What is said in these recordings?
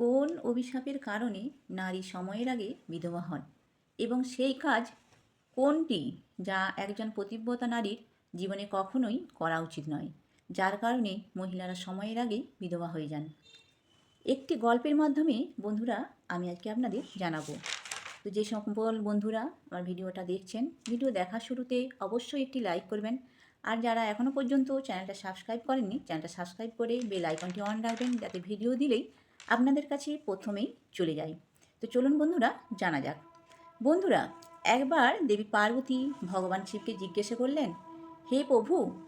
কোন অভিশাপের কারণে নারী সময়ের আগে বিধবা হন? এবং সেই কাজ কোনটি যা একজন পতিব্রতা নারীর জীবনে কখনোই করা উচিত নয়, যার কারণে মহিলারা সময়ের আগেই বিধবা হয়ে যান? একটি গল্পের মাধ্যমে, বন্ধুরা, আমি আজকে আপনাদের জানাব। তো যে সকল বন্ধুরা আমার ভিডিওটা দেখছেন, ভিডিও দেখার শুরুতে অবশ্যই একটি লাইক করবেন। আর যারা এখনও পর্যন্ত চ্যানেলটা সাবস্ক্রাইব করেননি, চ্যানেলটা সাবস্ক্রাইব করে বেল আইকনটি অন রাখবেন, যাতে ভিডিও দিলেই আপনাদের কাছে প্রথমেই চলে যায় তো চলুন বন্ধুরা, জানা যাক। বন্ধুরা, একবার দেবী পার্বতী ভগবান শিবকে জিজ্ঞাসা করলেন, হে প্রভু,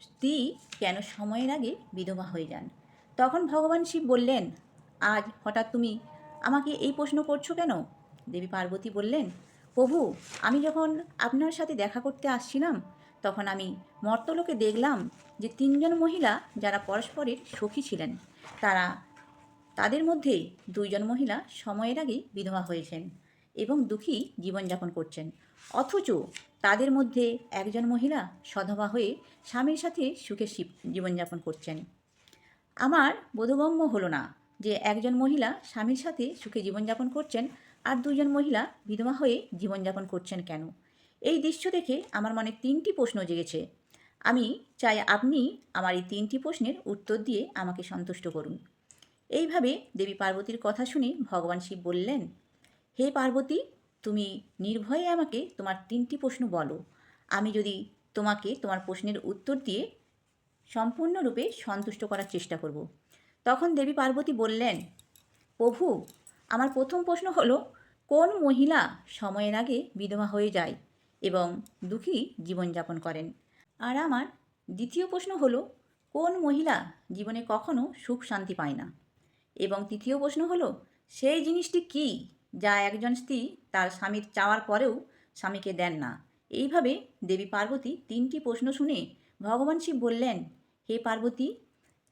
স্ত্রী কেন সময়ের আগে বিধবা হয়ে যান? তখন ভগবান শিব বললেন, আজ হঠাৎ তুমি আমাকে এই প্রশ্ন করছ কেন? দেবী পার্বতী বললেন, প্রভু, আমি যখন আপনার সাথে দেখা করতে আসছিলাম, তখন আমি মর্তলোকে দেখলাম যে তিনজন মহিলা যারা পরস্পরের সখী ছিলেন, তারা তাদের মধ্যে দুইজন মহিলা সময়ের আগেই বিধবা হয়েছেন এবং দুঃখী জীবনযাপন করছেন। অথচ তাদের মধ্যে একজন মহিলা সধবা হয়ে স্বামীর সাথে সুখে জীবনযাপন করছেন। আমার বোধগম্য হলো না যে একজন মহিলা স্বামীর সাথে সুখে জীবনযাপন করছেন আর দুজন মহিলা বিধবা হয়ে জীবনযাপন করছেন কেন? এই দৃশ্য দেখে আমার মনে তিনটি প্রশ্ন জেগেছে। আমি চাই আপনি আমার এই তিনটি প্রশ্নের উত্তর দিয়ে আমাকে সন্তুষ্ট করুন। এইভাবে দেবী পার্বতীর কথা শুনে ভগবান শিব বললেন, হে পার্বতী, তুমি নির্ভয়ে আমাকে তোমার তিনটি প্রশ্ন বলো। আমি যদি তোমাকে তোমার প্রশ্নের উত্তর দিয়ে সম্পূর্ণরূপে সন্তুষ্ট করার চেষ্টা করব। তখন দেবী পার্বতী বললেন, প্রভু, আমার প্রথম প্রশ্ন হলো, কোন মহিলা সময়ের আগে বিধবা হয়ে যায় এবং দুঃখী জীবনযাপন করেন? আর আমার দ্বিতীয় প্রশ্ন হলো, কোন মহিলা জীবনে কখনো সুখ শান্তি পায় না? এবং তৃতীয় প্রশ্ন হলো, সেই জিনিসটি কি যা একজন স্ত্রী তার স্বামীর চাওয়ার পরেও স্বামীকে দেন না? এইভাবে দেবী পার্বতী তিনটি প্রশ্ন শুনে ভগবান শিব বললেন, হে পার্বতী,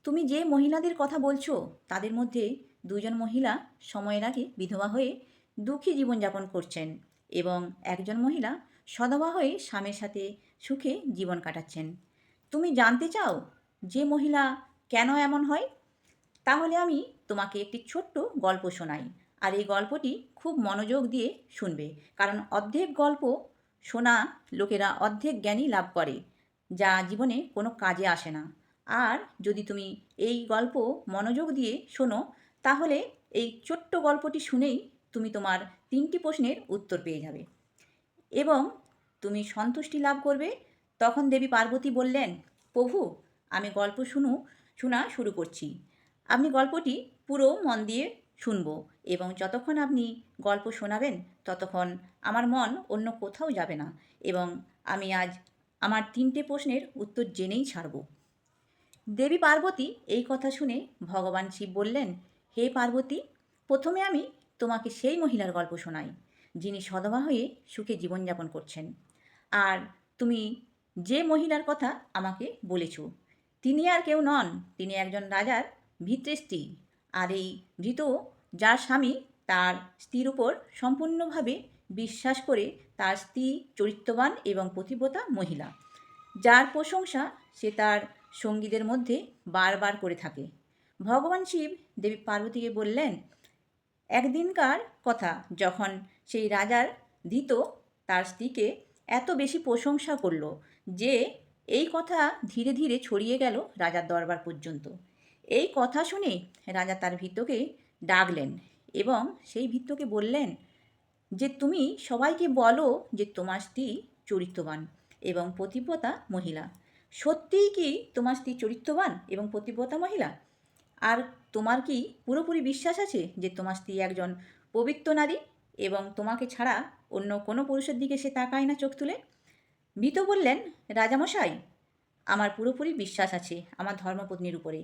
তুমি যে মহিলাদের কথা বলছো, তাদের মধ্যে দুজন মহিলা সময়ের আগে বিধবা হয়ে দুঃখী জীবনযাপন করছেন এবং একজন মহিলা সদবা হয়ে স্বামীর সাথে সুখে জীবন কাটাচ্ছেন। তুমি জানতে চাও যে মহিলা কেন এমন হয়? তাহলে আমি তোমাকে একটি ছোট্ট গল্প শোনাই। আর এই গল্পটি খুব মনোযোগ দিয়ে শুনবে। কারণ অর্ধেক গল্প শোনা লোকেরা অর্ধেক জ্ঞানই লাভ করে, যা জীবনে কোনো কাজে আসে না। আর যদি তুমি এই গল্প মনোযোগ দিয়ে শোনো, তাহলে এই ছোট্ট গল্পটি শুনেই তুমি তোমার তিনটি প্রশ্নের উত্তর পেয়ে যাবে। এবং তুমি সন্তুষ্টি লাভ করবে। তখন দেবী পার্বতী বললেন, প্রভু, আমি গল্প শুনু, শোনা শুরু করছি। আপনি গল্পটি পুরো মন দিয়ে শুনব এবং যতক্ষণ আপনি গল্প শোনাবেন, ততক্ষণ আমার মন অন্য কোথাও যাবে না এবং আমি আজ আমার তিনটে প্রশ্নের উত্তর জেনেই ছাড়ব। দেবী পার্বতী এই কথা শুনে ভগবান শিব বললেন, হে পার্বতী, প্রথমে আমি তোমাকে সেই মহিলার গল্প শোনাই, যিনি সধবা হয়ে সুখে জীবনযাপন করছেন। আর তুমি যে মহিলার কথা আমাকে বলেছ, তিনি আর কেউ নন, তিনি একজন রাজার ভিত্তিস্ত্রী আর এই ধৃত যার স্বামী তার স্ত্রীর উপর সম্পূর্ণভাবে বিশ্বাস করে তার স্ত্রী চরিত্রবান এবং পতিব্রতা মহিলা। যার প্রশংসা সে তার সঙ্গীদের মধ্যে বারবার করে থাকে। ভগবান শিব দেবী পার্বতীকে বললেন, একদিনকার কথা, যখন সেই রাজার ধৃত তার স্ত্রীকে এত বেশি প্রশংসা করল যে এই কথা ধীরে ধীরে ছড়িয়ে গেল রাজার দরবার পর্যন্ত। এই কথা শুনে রাজা তার ভৃত্যকে ডাকলেন এবং সেই ভৃত্যকে বললেন যে, তুমি সবাইকে বলো যে, তোমার স্ত্রী চরিত্রবান এবং পতিব্রতা মহিলা। সত্যিই কি তোমার স্ত্রী চরিত্রবান এবং পতিব্রতা মহিলা? আর তোমার কি পুরোপুরি বিশ্বাস আছে যে, তোমার স্ত্রী একজন পবিত্র নারী এবং তোমাকে ছাড়া অন্য কোনো পুরুষের দিকে সে তাকায় না চোখ তুলে? ভীত বললেন, রাজামশাই, আমার পুরোপুরি বিশ্বাস আছে আমার ধর্মপত্নীর উপরে।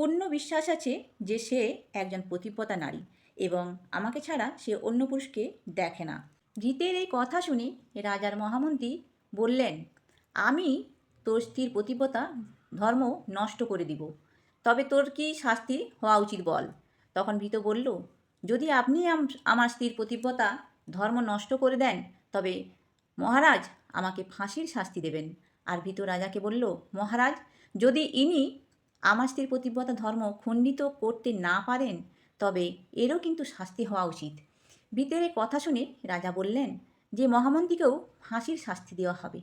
পূর্ণ বিশ্বাস আছে যে সে একজন পতিব্রতা নারী এবং আমাকে ছাড়া সে অন্য পুরুষকে দেখে না। জিতের এই কথা শুনে রাজার মহামন্ত্রী বললেন, আমি তোর স্ত্রীর পতিব্রতা ধর্ম নষ্ট করে দিব। তবে তোর কি শাস্তি হওয়া উচিত বল? তখন ভীত বলল, যদি আপনি আম- আমার স্ত্রীর পতিব্রতা ধর্ম নষ্ট করে দেন, তবে মহারাজ আমাকে ফাঁসির শাস্তি দেবেন। আর ভীত রাজাকে বলল, মহারাজ, যদি ইনি আমার স্ত্রীর পতিব্রতা ধর্ম খণ্ডিত করতে না পারেন, তবে এরও কিন্তু শাস্তি হওয়া উচিত। বিতের কথা শুনে রাজা বললেন, যে মহামন্ত্রীকেও ফাঁসির শাস্তি দেওয়া হবে।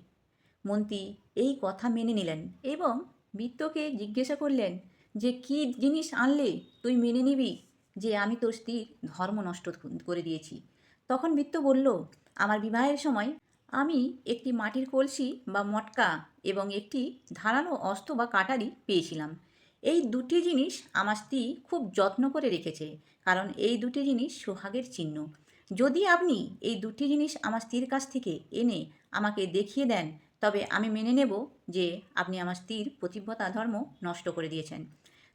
মন্ত্রী এই কথা মেনে নিলেন এবং বৃত্তকে জিজ্ঞাসা করলেন, যে কী জিনিস আনলে তুই মেনে নিবি? যে আমি তোর স্ত্রীর ধর্ম নষ্ট করে দিয়েছি। তখন বৃত্ত বলল, আমার বিবাহের সময় আমি একটি মাটির কলসি বা মটকা এবং একটি ধারালো অস্ত্র বা কাটারি পেয়েছিলাম। এই দুটি জিনিস আমার স্ত্রী খুব যত্ন করে রেখেছে, কারণ এই দুটি জিনিস সোহাগের চিহ্ন। যদি আপনি এই দুটি জিনিস আমার স্ত্রীর কাছ থেকে এনে আমাকে দেখিয়ে দেন, তবে আমি মেনে নেব যে আপনি আমার স্ত্রীর প্রতিব্যতা ধর্ম নষ্ট করে দিয়েছেন।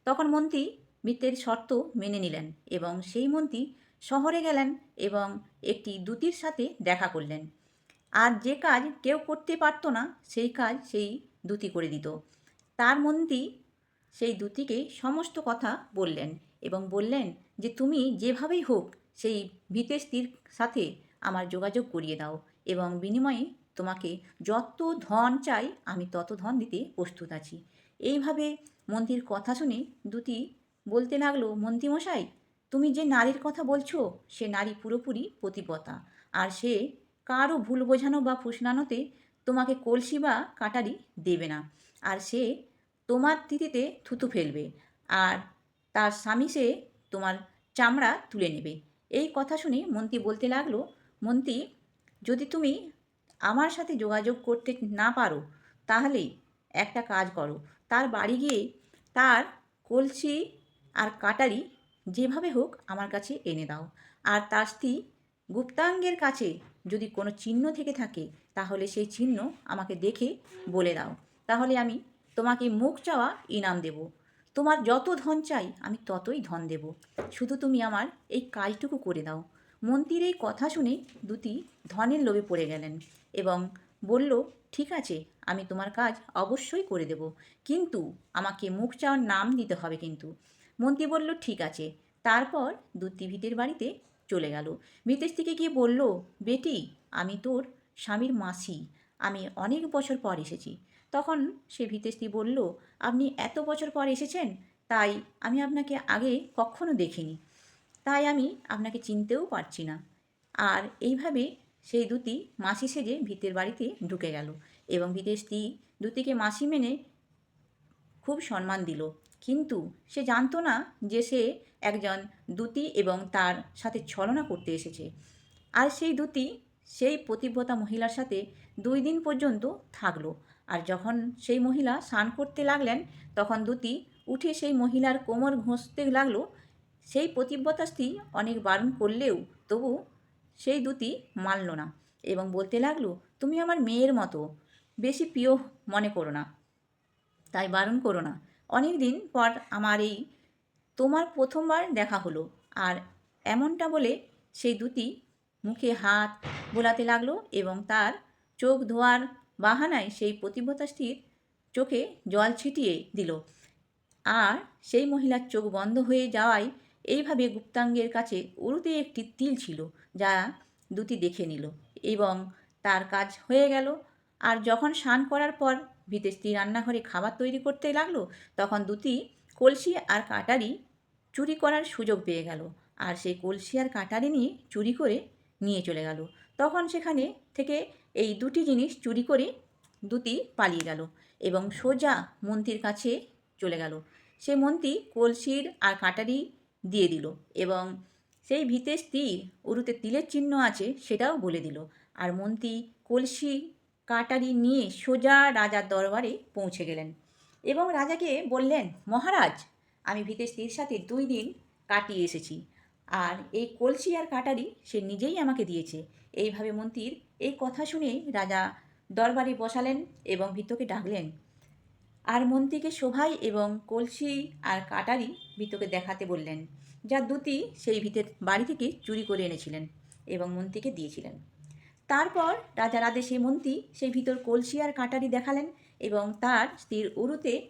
তখন মন্ত্রী মিত্রের শর্ত মেনে নিলেন এবং সেই মন্ত্রী শহরে গেলেন এবং একটি দূতির সাথে দেখা করলেন। আর যে কাজ কেউ করতে পারতো না, সেই কাজ সেই দূতি করে দিত। তার মন্ত্রী সেই দূতিকে সমস্ত কথা বললেন এবং বললেন যে, তুমি যেভাবেই হোক সেই ভিতে স্ত্রীর সাথে আমার যোগাযোগ করিয়ে দাও এবং বিনিময়ে তোমাকে যত ধন চাই আমি তত ধন দিতে প্রস্তুত আছি। এইভাবে মন্ত্রীর কথা শুনে দূতি বলতে লাগল, মন্ত্রীমশাই, তুমি যে নারীর কথা বলছো, সে নারী পুরোপুরি প্রতিপতা আর সে কারও ভুল বোঝানো বা ফুসলানোতে তোমাকে কলসি বা কাটারি দেবে না। আর সে তোমার তিথিতে থুতু ফেলবে আর তার স্বামী সে তোমার চামড়া তুলে নেবে। এই কথা শুনে মন্ত্রী বলতে লাগল মন্ত্রী যদি তুমি আমার সাথে যোগাযোগ করতে না পারো, তাহলে একটা কাজ করো। তার বাড়ি গিয়ে তার কলসি আর কাটারি যেভাবে হোক আমার কাছে এনে দাও। আর তার স্ত্রী গুপ্তাঙ্গের কাছে যদি কোনো চিহ্ন থেকে থাকে, তাহলে সেই চিহ্ন আমাকে দেখে বলে দাও। তাহলে আমি তোমাকে মুখ চাওয়া ইনাম দেব। তোমার যত ধন চাই, আমি ততই ধন দেব। শুধু তুমি আমার এই কাজটুকু করে দাও। মন্ত্রীর এই কথা শুনে দুটি ধনের লোভে পড়ে গেলেন এবং বলল, ঠিক আছে, আমি তোমার কাজ অবশ্যই করে দেব। কিন্তু আমাকে মুখ চাওয়ার নাম দিতে হবে কিন্তু। মন্ত্রী বলল, ঠিক আছে। তারপর দুটি ভিতের বাড়িতে চলে গেল। ভিতের থেকে গিয়ে বলল, বেটি, আমি তোর স্বামীর মাসি। আমি অনেক বছর পর এসেছি। তখন সে ভিতেস্তি বলল, আপনি এত বছর পর এসেছেন, তাই আমি আপনাকে আগে কখনো দেখিনি। তাই আমি আপনাকে চিনতেও পারছি না। আর এইভাবে সেই দুটি মাসি সেজে ভিতের বাড়িতে ঢুকে গেল এবং ভিতের স্ত্রী দুটিকে মাসি মেনে খুব সম্মান দিল। কিন্তু সে জানতো না যে সে একজন দূতি এবং তার সাথে ছলনা করতে এসেছে। আর সেই দূতি সেই প্রতিব্রতা মহিলার সাথে দুই দিন পর্যন্ত থাকল। আর যখন সেই মহিলা স্নান করতে লাগলেন, তখন দুতি উঠে সেই মহিলার কোমর ঘষতে লাগল। সেই প্রতিব্রতা স্ত্রী অনেক বারণ করলেও তবু সেই দূতি মানল না এবং বলতে লাগল, তুমি আমার মেয়ের মতো, বেশি প্রিয় মনে করো না, তাই বারণ করো না। অনেক দিন পর আমার এই তোমার প্রথমবার দেখা হলো। আর এমনটা বলে সেই দুটি মুখে হাত বোলাতে লাগল এবং তার চোখ ধোয়ার বাহানায় সেই প্রতিব্রতা চোখে জল ছিটিয়ে দিল। আর সেই মহিলার চোখ বন্ধ হয়ে যাওয়ায় এইভাবে গুপ্তাঙ্গের কাছে উরুতে একটি তিল ছিল যা দুটি দেখে নিল এবং তার কাজ হয়ে গেল। আর যখন স্নান করার পর ভিতে স্ত্রী রান্নাঘরে খাবার তৈরি করতে লাগল, তখন দুটি কলসি আর কাটারি চুরি করার সুযোগ পেয়ে গেল। আর সেই কলসি আর কাটারি নিয়ে চুরি করে নিয়ে চলে গেল। তখন সেখানে থেকে এই দুটি জিনিস চুরি করে দুটি পালিয়ে গেল এবং সোজা মন্ত্রীর কাছে চলে গেল। সে মন্ত্রী কলসির আর কাটারি দিয়ে দিল এবং সেই ভিতে স্ত্রীর উরুতে তিলের চিহ্ন আছে সেটাও বলে দিল। আর মন্ত্রী কলসি কাটারি নিয়ে সোজা রাজার দরবারে পৌঁছে গেলেন এবং রাজাকে বললেন, মহারাজ, আমি ভিতে স্ত্রীর সাথে দুই দিন কাটিয়ে এসেছি। আর এই কলসি আর কাটারি সে নিজেই আমাকে দিয়েছে। এইভাবে মন্ত্রীর এই কথা শুনে রাজা দরবারে বসালেন এবং ভিতকে ডাকলেন। আর মন্ত্রীকে শোভাই এবং কলসি আর কাটারি ভিতকে দেখাতে বললেন, যা দুটি সেই ভিতের বাড়ি থেকে চুরি করে এনেছিলেন এবং মন্ত্রীকে দিয়েছিলেন। তারপর রাজার আদেশে মন্ত্রী সেই ভিতর কলসি আর কাটারি দেখালেন এবং তার স্ত্রীর উরুতে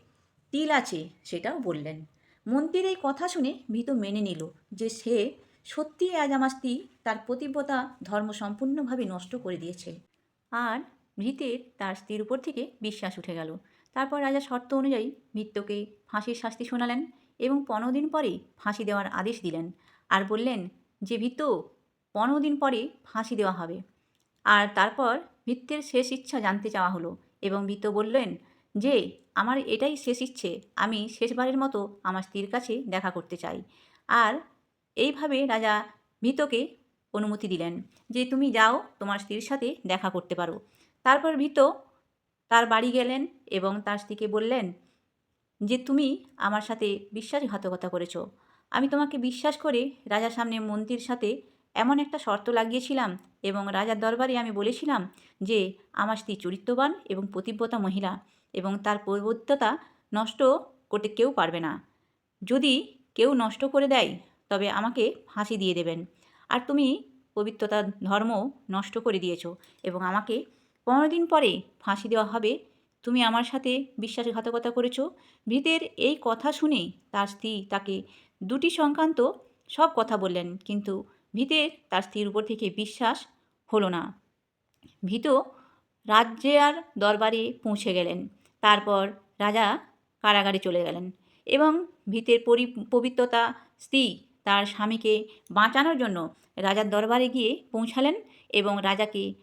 তিল আছে সেটাও বললেন। মন্ত্রীর এই কথা শুনে ভীত মেনে নিল যে সে সত্যি আজ আমার স্ত্রী তার প্রতিব্রতা ধর্ম সম্পূর্ণভাবে নষ্ট করে দিয়েছে। আর ভীতের তার স্ত্রীর উপর থেকে বিশ্বাস উঠে গেল। তারপর রাজা শর্ত অনুযায়ী ভৃত্যকে ফাঁসির শাস্তি শোনালেন এবং পনেরো দিন পরে ফাঁসি দেওয়ার আদেশ দিলেন আর বললেন যে ভীত পনেরো দিন পরে ফাঁসি দেওয়া হবে। আর তারপর ভৃত্যের শেষ ইচ্ছা জানতে চাওয়া হলো এবং ভৃত্য বললেন যে আমার এটাই শেষ ইচ্ছে, আমি শেষবারের মতো আমার স্ত্রীর কাছে দেখা করতে চাই। আর এইভাবে রাজা ভীতকে অনুমতি দিলেন যে তুমি যাও, তোমার স্ত্রীর সাথে দেখা করতে পারো। তারপর ভীত তার বাড়ি গেলেন এবং তার স্ত্রীকে বললেন যে, তুমি আমার সাথে বিশ্বাসঘাতকতা করেছ। আমি তোমাকে বিশ্বাস করে রাজার সামনে মন্ত্রীর সাথে এমন একটা শর্ত লাগিয়েছিলাম এবং রাজার দরবারে আমি বলেছিলাম যে, আমার স্ত্রী চরিত্রবান এবং পতিব্রতা মহিলা। এবং তার পবিত্রতা নষ্ট করতে কেউ পারবে না। যদি কেউ নষ্ট করে দেয়, তবে আমাকে ফাঁসি দিয়ে দেবেন। আর তুমি পবিত্রতা ধর্ম নষ্ট করে দিয়েছ এবং আমাকে পনেরো দিন পরে ফাঁসি দেওয়া হবে। তুমি আমার সাথে বিশ্বাসঘাতকতা করেছ। ভীতের এই কথা শুনে তার স্ত্রী তাকে দুটি সংক্রান্ত সব কথা বললেন, কিন্তু ভীতের তার স্ত্রীর উপর থেকে বিশ্বাস হলো না। ভীত রাজ্যে আর দরবারে পৌঁছে গেলেন। তারপর রাজা কারাগারে চলে গেলেন এবং ভীতের পরি, পবিত্রতা স্ত্রী তার স্বামীকে বাঁচানোর জন্য রাজার দরবারে গিয়ে পৌঁছালেন এবং রাজাকে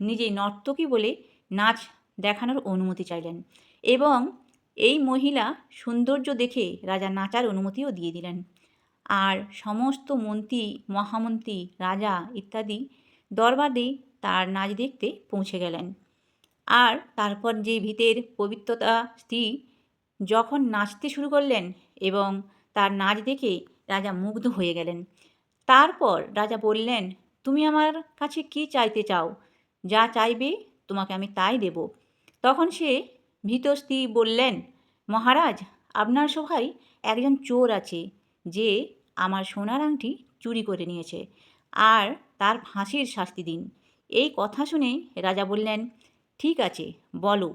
নিজে নর্তকী বলে নাচ দেখানোর অনুমতি চাইলেন এবং এই মহিলা সৌন্দর্য দেখে রাজা নাচার অনুমতিও দিয়ে দিলেন। আর সমস্ত মন্ত্রী, মহামন্ত্রী, রাজা ইত্যাদি দরবারে তার নাচ দেখতে পৌঁছে গেলেন। আর তারপর যে ভীতের পবিত্রতা স্ত্রী যখন নাচতে শুরু করলেন এবং তার নাচ দেখে রাজা মুগ্ধ হয়ে গেলেন। তারপর রাজা বললেন, তুমি আমার কাছে কি চাইতে চাও? যা চাইবে তোমাকে আমি তাই দেব। তখন সে ভীত স্ত্রী বললেন, মহারাজ, আপনার সভায় একজন চোর আছে যে আমার সোনার আংটি চুরি করে নিয়েছে। আর তার ফাঁসির শাস্তি দিন। এই কথা শুনে রাজা বললেন ঠিক আছে, বলো।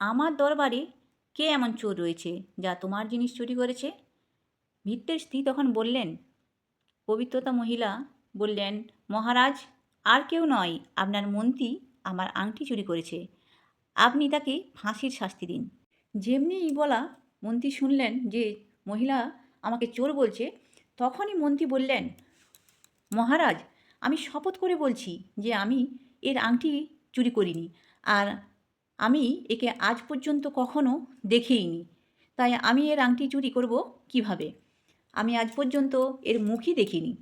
আমার দরবারে কে এমন চোর রয়েছে যা তোমার জিনিস চুরি করেছে? ভিত্তের স্ত্রী তখন বললেন, পবিত্রতা মহিলা বললেন, মহারাজ, আর কেউ নয়, আপনার মন্ত্রী আমার আংটি চুরি করেছে। আপনি তাকে ফাঁসির শাস্তি দিন। যেমনি বলা মন্ত্রী শুনলেন যে মহিলা আমাকে চোর বলছে, তখনই মন্ত্রী বললেন, মহারাজ, আমি শপথ করে বলছি যে আমি এর আংটি চুরি করিনি। আর আমি একে আজ পর্যন্ত কখনো দেখেইনি তাই আমি এর আংটি চুরি করব কীভাবে? আমি আজ পর্যন্ত এর মুখই দেখিনি।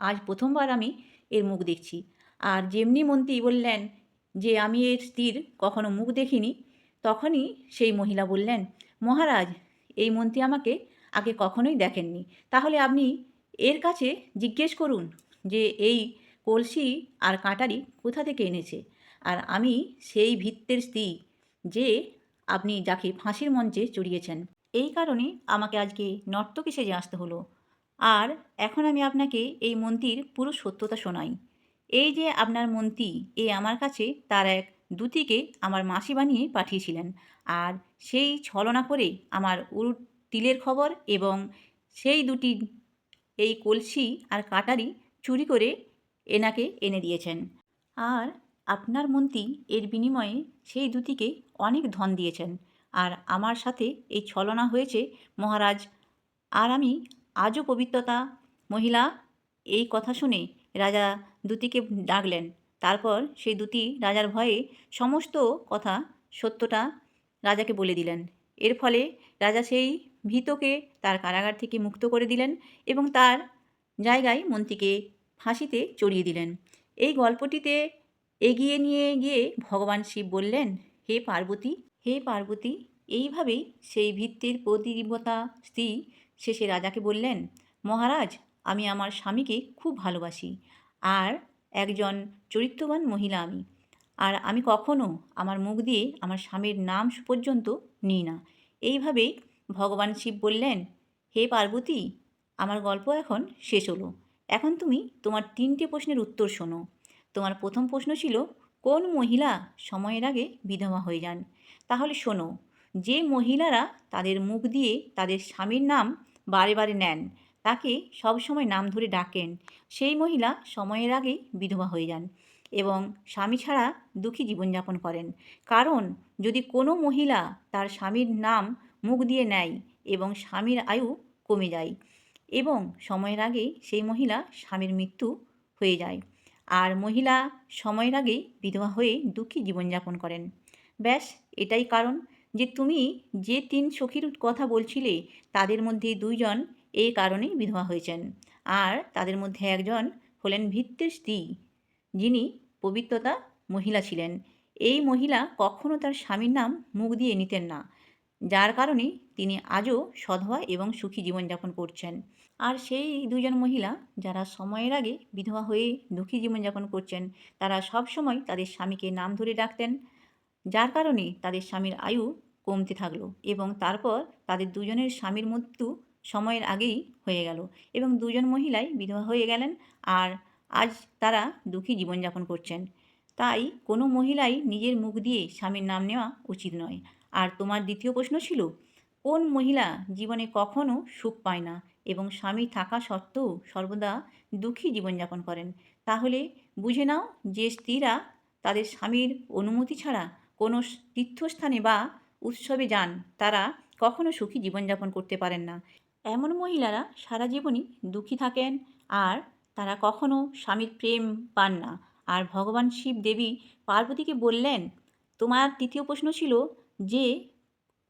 আজ প্রথমবার আমি এর মুখ দেখছি। আর যেমনি মন্ত্রী বললেন যে আমি এর স্ত্রীর কখনো মুখ দেখিনি, তখনই সেই মহিলা বললেন, মহারাজ, এই মন্ত্রী আমাকে আগে কখনোই দেখেননি। তাহলে আপনি এর কাছে জিজ্ঞেস করুন যে এই কলসি আর কাটারি কোথা থেকে এনেছে? আর আমি সেই ভিত্তের স্ত্রী যে আপনি যাকে ফাঁসির মঞ্চে চড়িয়েছেন। এই কারণে আমাকে আজকে নর্তকী সেজে আসতে হলো। আর এখন আমি আপনাকে এই মন্ত্রীর পুরো সত্যতা শোনাই। এই যে আপনার মন্ত্রী, এ আমার কাছে তার এক দুতিকে আমার মাসি বানিয়ে পাঠিয়েছিলেন। আর সেই ছলনা করে আমার উট তিলের খবর এবং সেই দুটি এই কলসি আর কাটারি চুরি করে এনাকে এনে দিয়েছেন। আর আপনার মন্ত্রী এর বিনিময়ে সেই দুটিকে অনেক ধন দিয়েছেন। আর আমার সাথে এই ছলনা হয়েছে, মহারাজ। আর আমি আজও পবিত্রতা, মহিলা, এই কথা শুনে রাজা দুটিকে ডাকলেন। তারপর সেই দুটি রাজার ভয়ে সমস্ত কথা, সত্যটা রাজাকে বলে দিলেন। এর ফলে রাজা সেই ভীতকে তার কারাগার থেকে মুক্ত করে দিলেন এবং তার জায়গায় মন্ত্রীকে ফাঁসিতে চড়িয়ে দিলেন। এই গল্পটিতে এগিয়ে নিয়ে গিয়ে ভগবান শিব বললেন, হে পার্বতী হে পার্বতী। এইভাবেই সেই ভিত্তির প্রতিবতা স্ত্রী শেষে রাজাকে বললেন, মহারাজ, আমি আমার স্বামীকে খুব ভালোবাসি, আর একজন চরিত্রবান মহিলা আমি, আর আমি কখনো আমার মুখ দিয়ে আমার স্বামীর নাম পর্যন্ত নিই না। এইভাবেই ভগবান শিব বললেন, হে পার্বতী, আমার গল্প এখন শেষ হলো। এখন তুমি তোমার তিনটে প্রশ্নের উত্তর শোনো। তোমার প্রথম প্রশ্ন ছিল, কোন মহিলা সময়ের আগে বিধবা হয়ে যান? তাহলে শোনো, যে মহিলারা তাদের মুখ দিয়ে তাদের স্বামীর নাম বারে বারে নেন, তাকে সবসময় নাম ধরে ডাকেন, সেই মহিলা সময়ের আগেই বিধবা হয়ে যান এবং স্বামী ছাড়া দুঃখী জীবনযাপন করেন। কারণ যদি কোনো মহিলা তার স্বামীর নাম মুখ দিয়ে নেয় এবং স্বামীর আয়ু কমে যায় এবং সময়ের আগেই সেই মহিলা স্বামীর মৃত্যু হয়ে যায়। আর মহিলা সময়ের আগেই বিধবা হয়ে দুঃখী জীবনযাপন করেন। ব্যাস, এটাই কারণ যে তুমি যে তিন সখীর কথা বলছিলে, তাদের মধ্যে দুইজন এই কারণেই বিধবা হয়েছেন। আর তাদের মধ্যে একজন হলেন ভিত্তের স্ত্রী, যিনি পবিত্রতা মহিলা ছিলেন। এই মহিলা কখনও তার স্বামীর নাম মুখ দিয়ে নিতেন না, যার কারণে তিনি আজও সধবা এবং সুখী জীবনযাপন করছেন। আর সেই দুজন মহিলা যারা সময়ের আগে বিধবা হয়ে দুঃখী জীবনযাপন করছেন, তারা সব সময় তাদের স্বামীকে নাম ধরে ডাকতেন, যার কারণে তাদের স্বামীর আয়ু কমতে থাকল এবং তারপর তাদের দুজনের স্বামীর মৃত্যু সময়ের আগেই হয়ে গেল এবং দুজন মহিলাই বিধবা হয়ে গেলেন আর আজ তারা দুঃখী জীবনযাপন করছেন। তাই কোনো মহিলাই নিজের মুখ দিয়ে স্বামীর নাম নেওয়া উচিত নয়। আর তোমার দ্বিতীয় প্রশ্ন ছিল কোন মহিলা জীবনে কখনো সুখ পায় না এবং স্বামী থাকা সত্ত্বেও সর্বদা দুঃখী জীবনযাপন করেন? তাহলে বুঝে নাও যে স্ত্রীরা তাদের স্বামীর অনুমতি ছাড়া কোনো তীর্থস্থানে বা উৎসবে যান, তারা কখনো সুখী জীবনযাপন করতে পারেন না। এমন মহিলারা সারা জীবনই দুঃখী থাকেন আর তারা কখনো স্বামীর প্রেম পান না। আর ভগবান শিব দেবী পার্বতীকে বললেন, তোমার তৃতীয় প্রশ্ন ছিল যে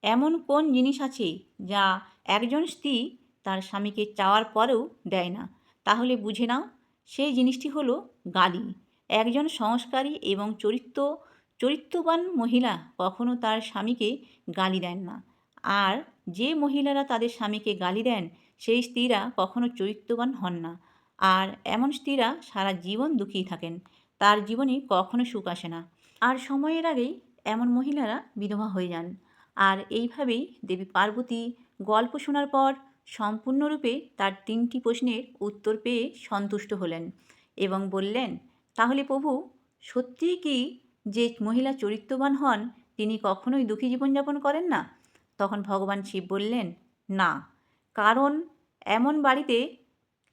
এমন কোন জিনিস আছে যা একজন স্ত্রী তার স্বামীকে চাওয়ার পরেও দেয় না? তাহলে বুঝে নাও, সেই জিনিসটি হলো গালি। একজন সংস্কারী এবং চরিত্র, চরিত্রবান মহিলা কখনো তার স্বামীকে গালি দেন না। আর যে মহিলারা তাদের স্বামীকে গালি দেন, সেই স্ত্রীরা কখনো চরিত্রবান হন না। আর এমন স্ত্রীরা সারা জীবন দুঃখী থাকেন, তার জীবনে কখনো সুখ আসে না। আর সময়ের আগেই এমন মহিলারা বিধবা হয়ে যান। আর এইভাবেই দেবী পার্বতী গল্প শোনার পর সম্পূর্ণরূপে তার তিনটি প্রশ্নের উত্তর পেয়ে সন্তুষ্ট হলেন এবং বললেন, তাহলে প্রভু, সত্যিই কি যে মহিলা চরিত্রবান হন, তিনি কখনোই দুঃখী জীবনযাপন করেন না? তখন ভগবান শিব বললেন, না, কারণ এমন বাড়িতে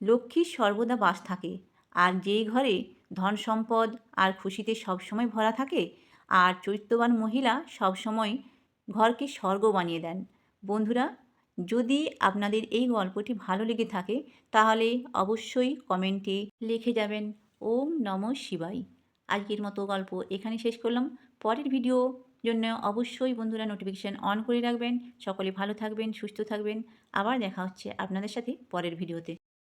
লক্ষ্মীর সর্বদা বাস থাকে, আর যেই ঘরে ধন সম্পদ আর খুশিতে সবসময় ভরা থাকে, আর চরিত্রবান মহিলা সবসময় ঘরকে স্বর্গ বানিয়ে দেন। বন্ধুরা, যদি আপনাদের এই গল্পটি ভালো লেগে থাকে, তাহলে অবশ্যই কমেন্টে লিখে যাবেন, ওম নম শিবাই আজকের মতো গল্প এখানে শেষ করলাম। পরের ভিডিও জন্য অবশ্যই বন্ধুরা নোটিফিকেশান অন করে রাখবেন। সকলে ভালো থাকবেন, সুস্থ থাকবেন। আবার দেখা হচ্ছে আপনাদের সাথে পরের ভিডিওতে।